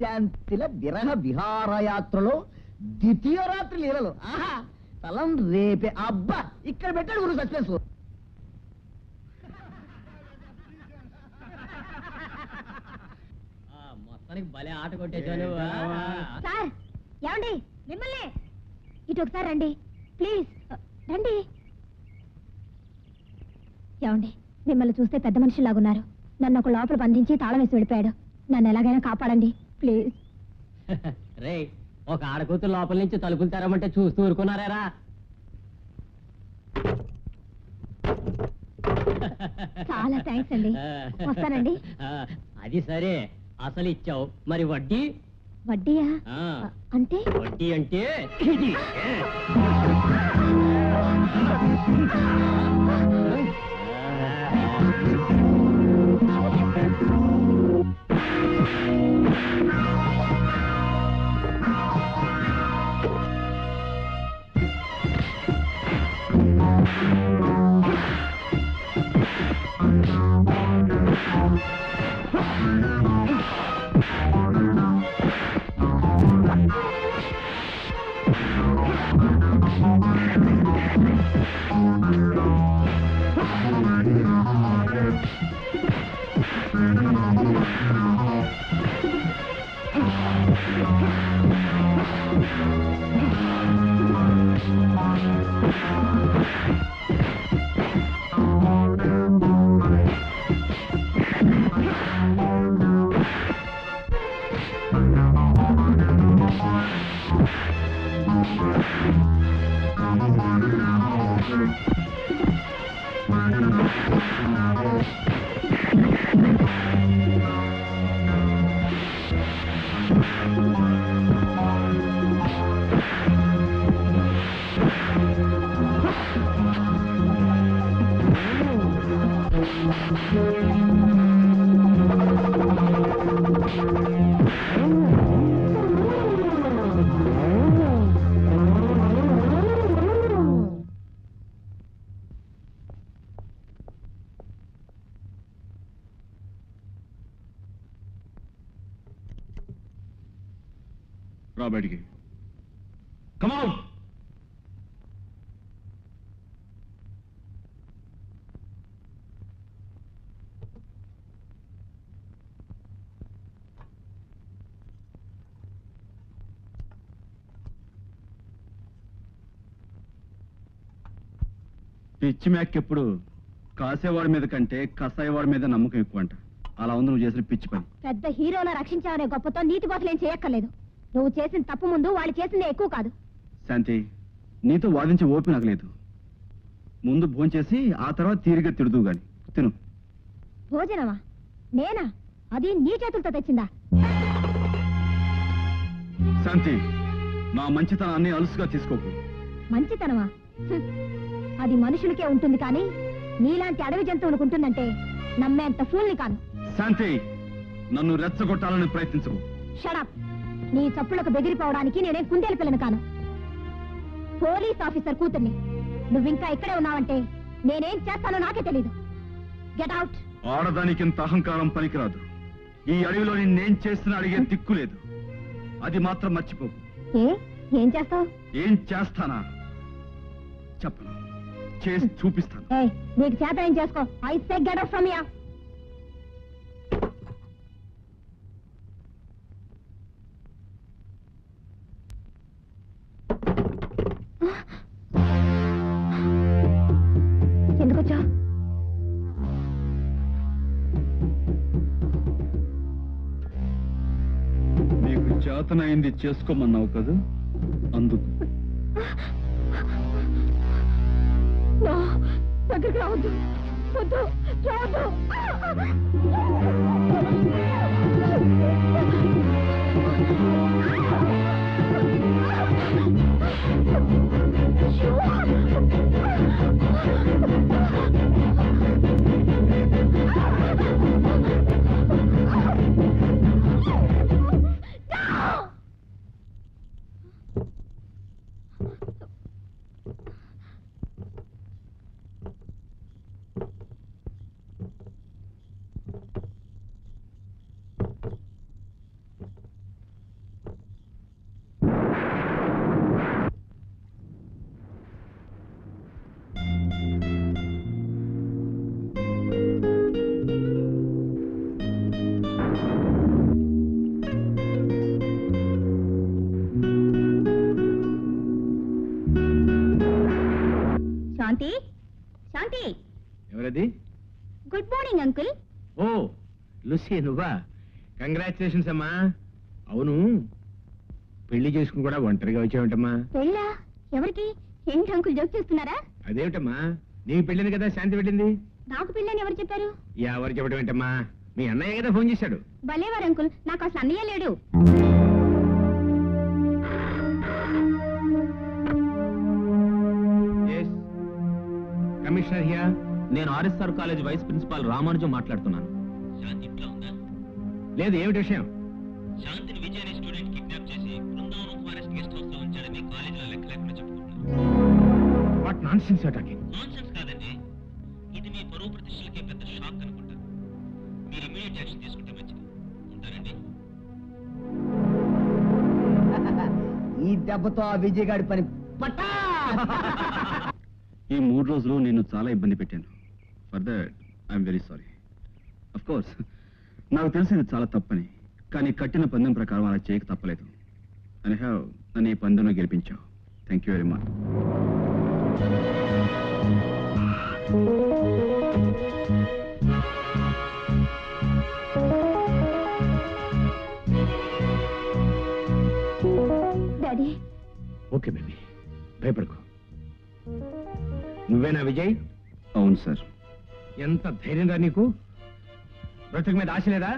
శాంతిల విరహ విహారయాత్రలో ద్వితీయ రాత్రి లీలలు. ఆహా తలం రేపే. అబ్బా ఇక్కడ పెట్టాడు గురు సస్పెన్స్. మొత్తానికి భలే ఆట కొట్టేశాను సార్ ఏమండి? మిమ్మల్ని ఇటు ఒకసారి రండి. ప్లీజ్ రండి. ఏమండి మిమ్మల్ని చూస్తే పెద్ద మనుషులాగున్నారు. నన్ను ఒక లోపల బంధించి తాళం వేసి వెళ్ళిపోయాడు. నన్ను ఎలాగైనా కాపాడండి. ప్లీజ్. రే ఒక ఆడకూతురు లోపల నుంచి తలుపులు తెరమంటే చూస్తూ ఊరుకున్నారేరా? చాలా థ్యాంక్స్ అండి. వస్తానండి. అది సరే. అసలు ఇచ్చావు. మరి వడ్డీ? వడ్డీయా? ఆ, అంటే? వడ్డీ అంటే? ఇది. రా బయటికి. కమాన్ పిచ్చి మేక్ ఎప్పుడు? కాసేవాడి మీద కంటే కసాయవాడి మీద నమ్మకం ఎక్కువ అంట అలా ఉంది నువ్వు చేసిన పిచ్చి పని. పెద్ద హీరోలో రక్షించావనే గొప్పతో నీతి కోసం ఏం చేయక్కర్లేదు. నువ్వు చేసిన తప్పు ముందు వాళ్ళు చేసింది ఎక్కువ కాదు. శాంతి నీతో వాదించే ఓపి నాకు లేదు. ముందు భోంచేసి ఆ తర్వాత తీరిగా తిడుతూ గాని. తిను. భోజనమా? నేనా? అది నీ చేతులతో తెచ్చిందా? శాంతి నా మంచితనాన్ని అలుసుగా తీసుకోకు. మంచితనమా? హ్మ్. అది మనుషులకే ఉంటుంది కానీ నీలాంటి అడవి జంతువులకు ఉంటుందంటే నమ్మేంత ఫూల్ని కాను. శాంతి నన్ను రెచ్చగొట్టాలని ప్రయత్నించకు. షడప్ నీ చప్పులకు బెదిరిపోవడానికి నేనేం కుందేలు పిల్లను కాను. పోలీస్ ఆఫీసర్ కూతుర్ని. నువ్వింకా ఇక్కడే ఉన్నావంటే నేనేం చేస్తానో నాకే తెలీదు. గెట్ అవుట్ ఆడదానికి ఇంత అహంకారం పనికిరాదు. ఈ అడవిలో నేనేం చేస్తున్నా అడిగే దిక్కు లేదు. అది మాత్రం మర్చిపోకు. ఏ? ఏం చేస్తావు? ఏం చేస్తానా? చెప్పను. చేసి చూపిస్తాను. ఏ నీకు చేత ఏం చేసుకో? I say get out from ya చేతనైంది చేసుకోమన్నావు కదా? అందుకు. దగ్గరికి రావద్దు. రావద్దు. లూసీ నువ్వా? కంగ్రాచులేషన్స్ అమ్మా. అవును. పెళ్ళి చేసుకుని కూడా ఒంటరిగా వచ్చావంటమ్మా. పెళ్ళా? ఎవరికి? ఏంటి అంకుల్ జోక్ చేస్తున్నారా? అదేమిటమ్మా? నీ పెళ్ళిని కదా శాంతి వెళ్ళింది నాకు పెళ్ళని ఎవరు చెప్పారు? ఎవరు చెప్పడం ఏంటమ్మా? మీ అన్నయ్య కదా ఫోన్ చేశాడు. భలేవారు అంకుల్. నాకు అసలు అన్నయ్య లేడు. కమిషనర్ హియా నేను RSR college vice principal Ramanujam మాట్లాడుతున్నాను. లేదు ఏమిటి విషయం? శాంతిని విజయ్ అనే స్టూడెంట్ కిడ్నాప్ చేసి బృందావనం ఫారెస్ట్ గెస్ట్ హౌస్లో ఉంచాడని కాలేజీలో లెక్క లేకుండా చెప్పుకుంటున్నారు. What nonsense talking nonsense కాదండి. ఇది మీ పరువు ప్రతిష్టలకే పెద్ద షాక్ అనుకుంటారు మీరు ఇమీడియట్ యాక్షన్ తీసుకుంటే మంచిది. ఉంటారండి? ఈ దెబ్బతో ఆ విజయ్ గాడి పని పట్టా! ఈ మూడు రోజులు నేను చాలా ఇబ్బంది పెట్టాను. For that I'm very sorry of course నాకు తెలిసి ఇది చాలా తప్పని కానీ కట్టిన పందెం ప్రకారం అలా చేయక తప్పలేదు. అని హ్యావ్ నన్ను ఈ పందెంలో గెలిపించావు. Thank you very much daddy okay baby భయపడకు. నువ్వేనా విజయ్? అవును సార్. ఎంత ధైర్యంగా నీకు? బ్రతుకు మీద ఆశ లేదా?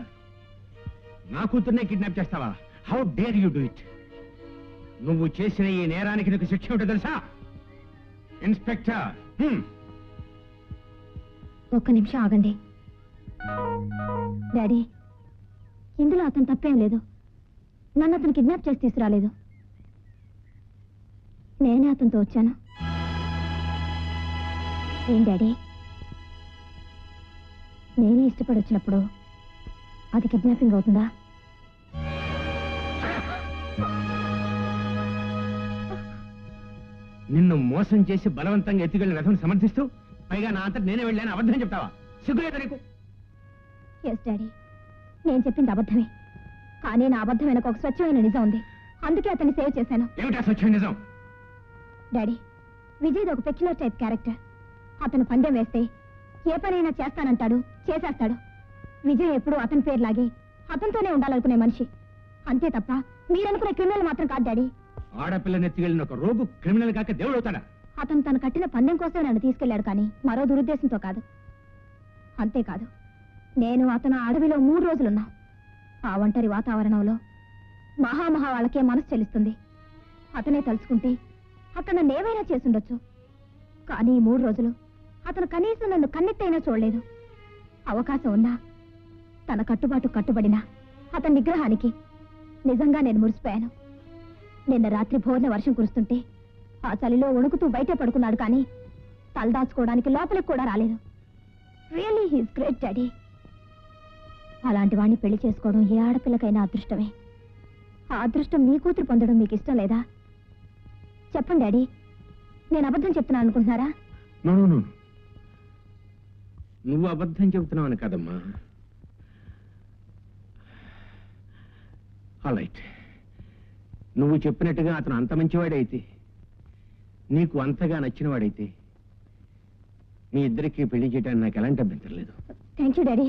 నా కూతుర్నే కిడ్నాప్ చేస్తావా? How dare you do it నువ్వు చేసిన ఈ నేరానికి నీకు శిక్ష ఉంటే తెలుసా? Inspector hmm. ఒక్క నిమిషం ఆగండి. డాడీ ఇందులో అతను తప్పేం లేదు. నన్ను అతను కిడ్నాప్ చేసి తీసుకురాలేదు. నేనే అతనితో వచ్చాను. ఏం డాడీ నేనే ఇష్టపడి వచ్చినప్పుడు అది కిడ్నాపింగ్ అవుతుందా? నిన్ను మోసం చేసి బలవంతంగా ఎత్తుకెళ్ళిన రథం సమర్థిస్తూ పైగా నా అంతటి నేనే వెళ్ళాను అబద్ధం చెప్తావా? సిగ్గులేదా నీకు? ఎస్ డాడీ నేను చెప్పింది అబద్ధమే. కానీ నా అబద్ధం వెనక ఒక స్వచ్ఛమైన నిజం ఉంది. అందుకే అతన్ని సేవ్ చేశాను. ఏమిటా స్వచ్ఛ నిజం? డాడీ విజయ్ ఒక పెక్యులర్ టైప్ క్యారెక్టర్ అతను పందెం వేస్తే ఏ పనైనా చేస్తానంటాడు. చేసేస్తాడు. విజయ్ ఎప్పుడు అతని పేరు లాగే అతనితోనే ఉండాలనుకునే మనిషి. అంతే తప్ప మీరనుకునే క్రిమినల్ మాత్రం కాదు డాడీ. ఆడపిల్లని ఎత్తుకెళ్ళిన ఒక రోగు క్రిమినల్ కాక దేవుడు అవుతాడా? అతను తను కట్టిన పందెం కోసమే నన్ను తీసుకెళ్ళాడు కానీ మరో దురుద్దేశంతో కాదు. అంతేకాదు నేను అతను అడవిలో మూడు రోజులున్నా. ఆ ఒంటరి వాతావరణంలో మహామహా వాళ్ళకే మనసు చెల్లిస్తుంది. అతనే తలుచుకుంటే అక్కడ నన్ను ఏమైనా చేసుండొచ్చు. కానీ ఈ మూడు రోజులు అతను కనీసం నన్ను కన్నెత్తైనా చూడలేదు. అవకాశం ఉన్నా తన కట్టుబాటు కట్టుబడిన అతని నిగ్రహానికి నిజంగా నేను మురిసిపోయాను. నిన్న రాత్రి భోర్న వర్షం కురుస్తుంటే ఆ చలిలో వణుకుతూ బయటే పడుకున్నాడు కానీ తలదాచుకోవడానికి లోపలికి కూడా రాలేదు. రియల్లీ హీస్ గ్రేట్ డాడీ అలాంటి వాడిని పెళ్ళి చేసుకోవడం ఏ ఆడపిల్లకైనా అదృష్టమే. ఆ అదృష్టం మీ కూతురు పొందడం మీకు ఇష్టం లేదా? చెప్పండి డాడీ నేను అబద్ధం చెప్తున్నాను అనుకుంటున్నారా? నువ్వు అబద్ధం చెబుతున్నావని కదమ్మా. అలైట్ నువ్వు చెప్పినట్టుగా అతను అంత మంచివాడైతే నీకు అంతగా నచ్చినవాడైతే మీ ఇద్దరికి పెళ్ళి చేయడానికి నాకు ఎలాంటి అభ్యంతరం లేదు. Thank you daddy